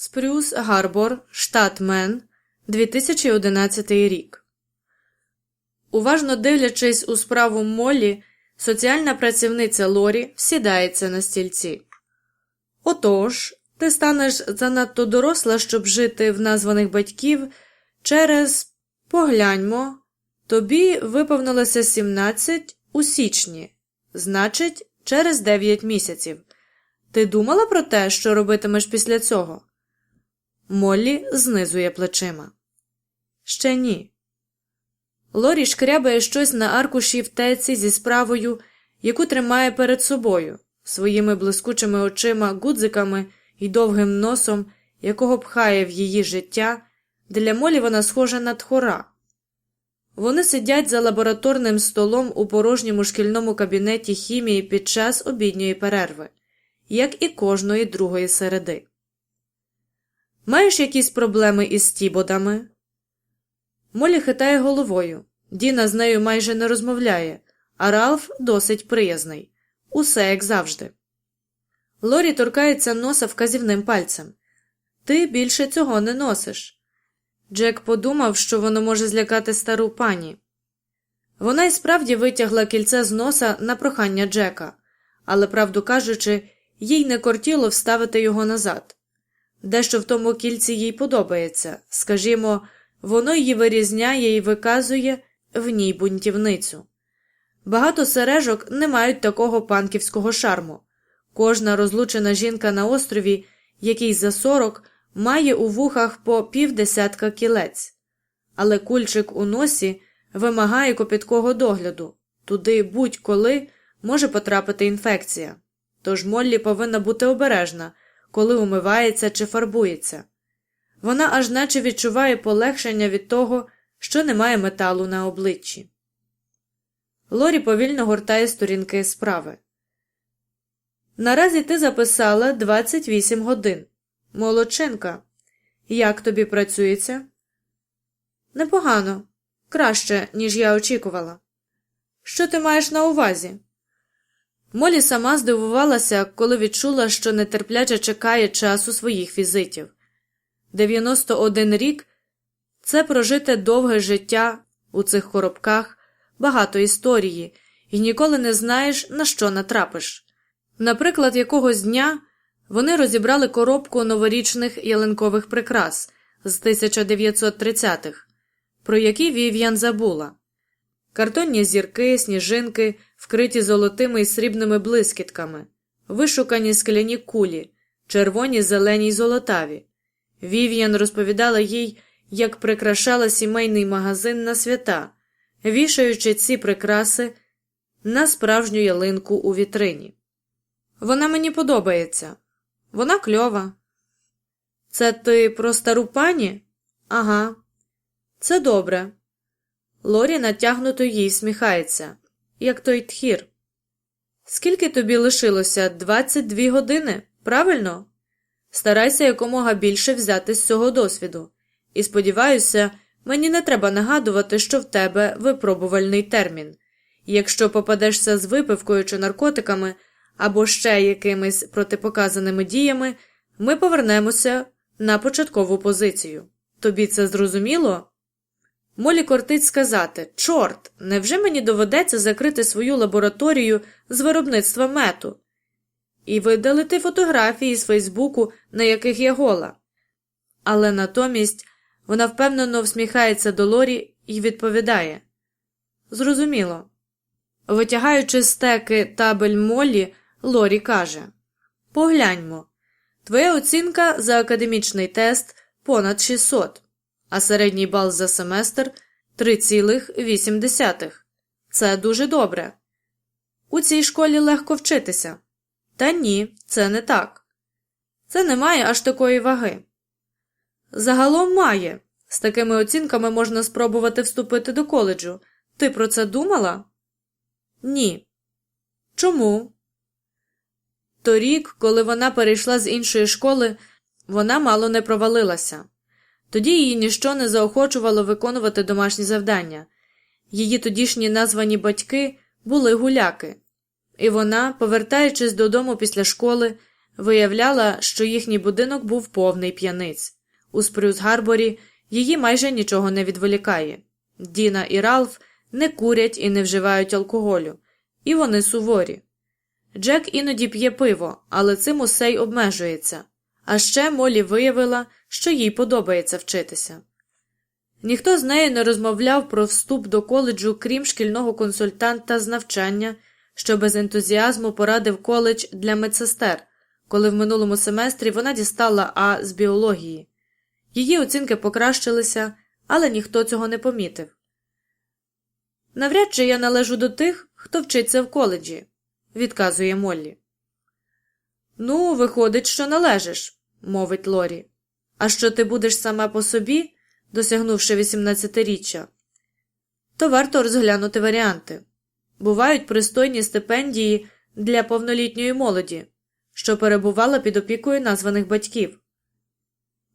Спрюс Гарбор, штат Мен, 2011 рік. Уважно дивлячись у справу Моллі, соціальна працівниця Лорі сідається на стільці. Отож, ти станеш занадто доросла, щоб жити в названих батьків через погляньмо, тобі виповнилося 17 у січні, значить, через 9 місяців. Ти думала про те, що робитимеш після цього? Моллі знизує плечима. Ще ні. Лорі шкрябає щось на аркуші в теці зі справою, яку тримає перед собою, своїми блискучими очима, гудзиками і довгим носом, якого пхає в її життя, для Молі вона схожа на тхора. Вони сидять за лабораторним столом у порожньому шкільному кабінеті хімії під час обідньої перерви, як і кожної другої середи. Маєш якісь проблеми із тібодами? Молі хитає головою. Діна з нею майже не розмовляє, а Ралф досить приязний. Усе як завжди. Лорі торкається носа вказівним пальцем. Ти більше цього не носиш. Джек подумав, що воно може злякати стару пані. Вона й справді витягла кільце з носа на прохання Джека, але, правду кажучи, їй не кортіло вставити його назад. Дещо в тому кільці їй подобається, скажімо, воно її вирізняє і виказує в ній бунтівницю. Багато сережок не мають такого панківського шарму. Кожна розлучена жінка на острові, який за сорок, має у вухах по півдесятка кілець, але кульчик у носі вимагає копіткого догляду, туди будь-коли може потрапити інфекція. Тож Моллі повинна бути обережна, коли умивається чи фарбується. Вона аж наче відчуває полегшення від того, що немає металу на обличчі. Лорі повільно гортає сторінки справи. Наразі ти записала 28 годин. Молодчинка. Як тобі працюється? Непогано. Краще, ніж я очікувала. Що ти маєш на увазі? Молі сама здивувалася, коли відчула, що нетерпляче чекає часу своїх візитів. 91 рік це прожити довге життя у цих коробках, багато історії, і ніколи не знаєш, на що натрапиш. Наприклад, якогось дня вони розібрали коробку новорічних ялинкових прикрас з 1930-х, про які Вів'ян забула. Картонні зірки, сніжинки, вкриті золотими і срібними блискітками, вишукані скляні кулі, червоні, зелені й золотаві. Вів'ян розповідала їй, як прикрашала сімейний магазин на свята, вішаючи ці прикраси на справжню ялинку у вітрині. Вона мені подобається. Вона кльова. Це ти про стару пані? Ага. Це добре. Лорі натягнуто їй всміхається, як той тхір. Скільки тобі лишилося? 22 години, правильно? Старайся якомога більше взяти з цього досвіду. І сподіваюся, мені не треба нагадувати, що в тебе випробувальний термін. Якщо попадешся з випивкою чи наркотиками або ще якимись протипоказаними діями, ми повернемося на початкову позицію. Тобі це зрозуміло? Молі кортить сказати Чорт, невже мені доведеться закрити свою лабораторію з виробництва мету? І видалити фотографії з Фейсбуку, на яких я гола. Але натомість вона впевнено всміхається до Лорі і відповідає Зрозуміло. Витягаючи стеки табель Моллі, Лорі каже Погляньмо. Твоя оцінка за академічний тест понад 600, а середній бал за семестр 3,8. Це дуже добре. У цій школі легко вчитися. Та ні, це не так. Це не має аж такої ваги. Загалом має. З такими оцінками можна спробувати вступити до коледжу. Ти про це думала? Ні. Чому? Торік, коли вона перейшла з іншої школи, вона мало не провалилася. Тоді її ніщо не заохочувало виконувати домашні завдання. Її тодішні названі батьки були гуляки, і вона, повертаючись додому після школи, виявляла, що їхній будинок був повний п'яниць. У Спрюс-Гарборі її майже нічого не відволікає. Діна і Ралф не курять і не вживають алкоголю, і вони суворі. Джек іноді п'є пиво, але цим усе й обмежується. А ще Молі виявила, що їй подобається вчитися. Ніхто з нею не розмовляв про вступ до коледжу, крім шкільного консультанта з навчання, що без ентузіазму порадив коледж для медсестер, коли в минулому семестрі вона дістала А з біології. Її оцінки покращилися, але ніхто цього не помітив. Навряд чи я належу до тих, хто вчиться в коледжі, відказує Моллі. Ну, виходить, що належиш, мовить Лорі. А що ти будеш сама по собі, досягнувши 18-річчя, то варто розглянути варіанти. Бувають пристойні стипендії для повнолітньої молоді, що перебувала під опікою названих батьків.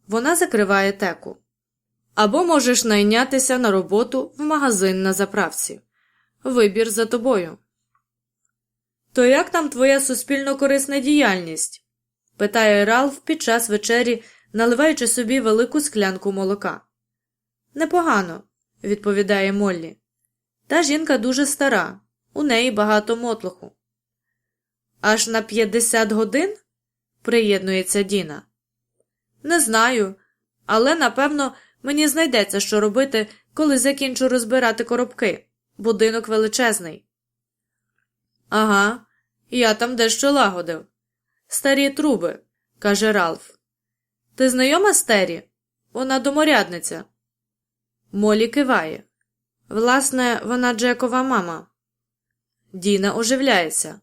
Вона закриває теку. Або можеш найнятися на роботу в магазин на заправці. Вибір за тобою. То як там твоя суспільно корисна діяльність? Питає Ралф під час вечері, наливаючи собі велику склянку молока. Непогано, відповідає Моллі. Та жінка дуже стара, у неї багато мотлоху. Аж на 50 годин? приєднується Діна. Не знаю, але напевно мені знайдеться, що робити, коли закінчу розбирати коробки. Будинок величезний. Ага, я там дещо лагодив. Старі труби, каже Ралф. Ти знайома з Террі? Вона доморядниця. Молі киває. Власне, вона Джекова мама. Діна оживляється.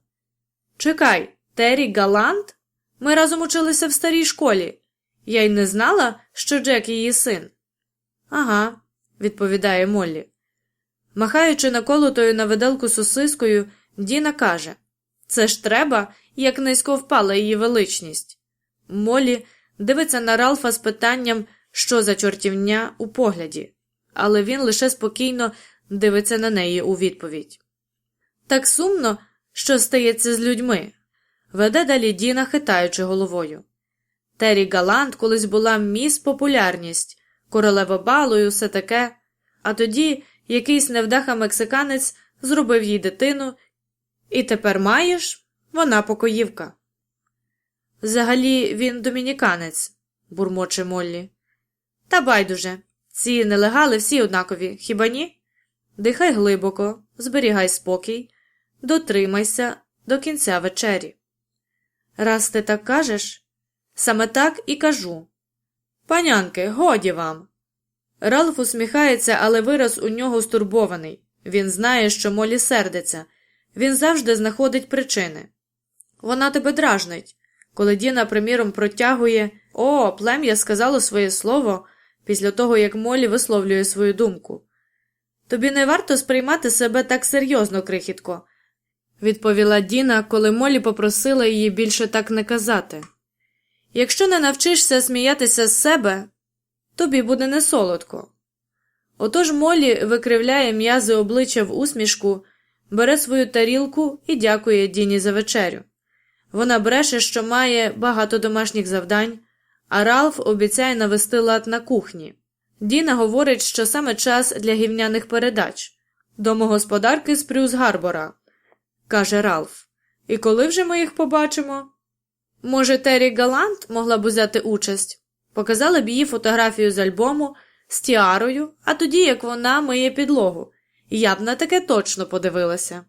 Чекай, Террі Галант? Ми разом училися в старій школі. Я й не знала, що Джек її син. Ага, відповідає Моллі. Махаючи наколотою на виделку сосискою, Діна каже Це ж треба, як низько впала її величність. Моллі дивиться на Ралфа з питанням, що за чортівня у погляді, але він лише спокійно дивиться на неї у відповідь. Так сумно, що стається з людьми, веде далі Діна, хитаючи головою. Террі Галант колись була міс популярність, королева балу і усе таке, а тоді якийсь невдаха мексиканець зробив їй дитину, і тепер маєш вона покоївка. Взагалі він домініканець, бурмоче Моллі. Та байдуже, ці нелегали всі однакові, хіба ні? Дихай глибоко, зберігай спокій, дотримайся до кінця вечері. Раз ти так кажеш, саме так і кажу. Панянки, годі вам. Ралф усміхається, але вираз у нього стурбований. Він знає, що Молі сердиться, він завжди знаходить причини. Вона тебе дражнить. Коли Діна, приміром, протягує О, плем'я сказало своє слово після того, як Молі висловлює свою думку. Тобі не варто сприймати себе так серйозно, крихітко, відповіла Діна, коли Молі попросила її більше так не казати. Якщо не навчишся сміятися з себе, тобі буде не солодко. Отож Молі викривляє м'язи обличчя в усмішку, бере свою тарілку і дякує Діні за вечерю. Вона бреше, що має багато домашніх завдань, а Ралф обіцяє навести лад на кухні. Діна говорить, що саме час для гівняних передач. Домогосподарки з Прюс Гарбора, каже Ралф. І коли вже ми їх побачимо? Може, Террі Галант могла б взяти участь, показала б її фотографію з альбому з тіарою, а тоді як вона миє підлогу, я б на таке точно подивилася.